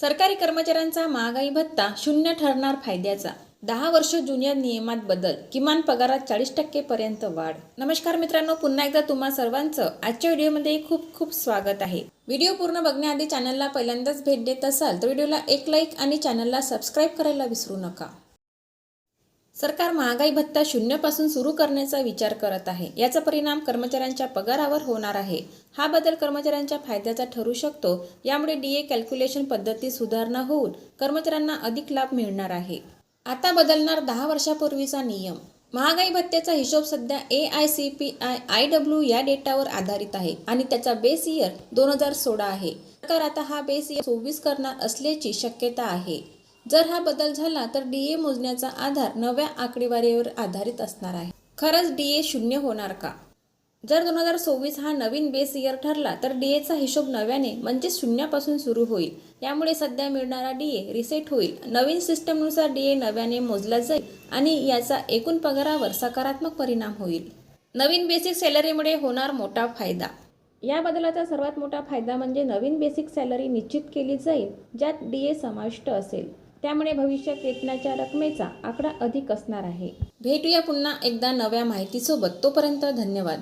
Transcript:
सरकारी कर्मचाऱ्यांचा महागाई भत्ता शून्य ठरणार फायद्याचा. दहा वर्ष जुन्या नियमात बदल किमान पगारात चाळीस टक्केपर्यंत वाढ. नमस्कार मित्रांनो पुन्हा एकदा तुम्हा सर्वांचं आजच्या व्हिडिओमध्ये खूप खूप स्वागत आहे. व्हिडिओ पूर्ण बघण्याआधी चॅनलला पहिल्यांदाच भेट देत असाल तर व्हिडिओला एक लाईक आणि चॅनलला सबस्क्राईब करायला विसरू नका. सरकार महागाई भत्ता शून्यपासून सुरू करण्याचा विचार करत आहे. याचा परिणाम कर्मचाऱ्यांच्या पगारावर होणार आहे. हा बदल कर्मचाऱ्यांच्या फायद्याचा ठरू शकतो. यामुळे डी ए कॅल्क्युलेशन पद्धतीत सुधारणा होऊन कर्मचाऱ्यांना अधिक लाभ मिळणार आहे. आता बदलणार दहा वर्षापूर्वीचा नियम. महागाई भत्त्याचा हिशोब सध्या A I C P I I W या डेटावर आधारित आहे आणि त्याचा बेस इयर दोन हजार सोळा आहे. सरकार आता हा बेस इयर चोवीस करणार असल्याची शक्यता आहे. जर हा बदल झाला तर डीए मोजण्याचा आधार नव्या आकडेवारीवर आधारित असणार आहे. खरंच डीए शून्य होणार का? जर दोन हजार सव्वीस हा नवीन बेस इयर ठरला तर डीएचा हिशोब नव्याने म्हणजे शून्यापासून सुरू होईल. यामुळे सध्या मिळणारा डीए रिसेट होईल. नवीन सिस्टमनुसार डी ए नव्याने मोजला जाईल आणि याचा एकूण पगारावर सकारात्मक परिणाम होईल. नवीन बेसिक सॅलरीमुळे होणार मोठा फायदा. या बदलाचा सर्वात मोठा फायदा म्हणजे नवीन बेसिक सॅलरी निश्चित केली जाईल ज्यात डीए समाविष्ट असेल. त्यामुळे भविष्यात वेतनाच्या रकमेचा आकडा अधिक असणार आहे. भेटूया पुन्हा एकदा नव्या माहितीसोबत. तोपर्यंत धन्यवाद.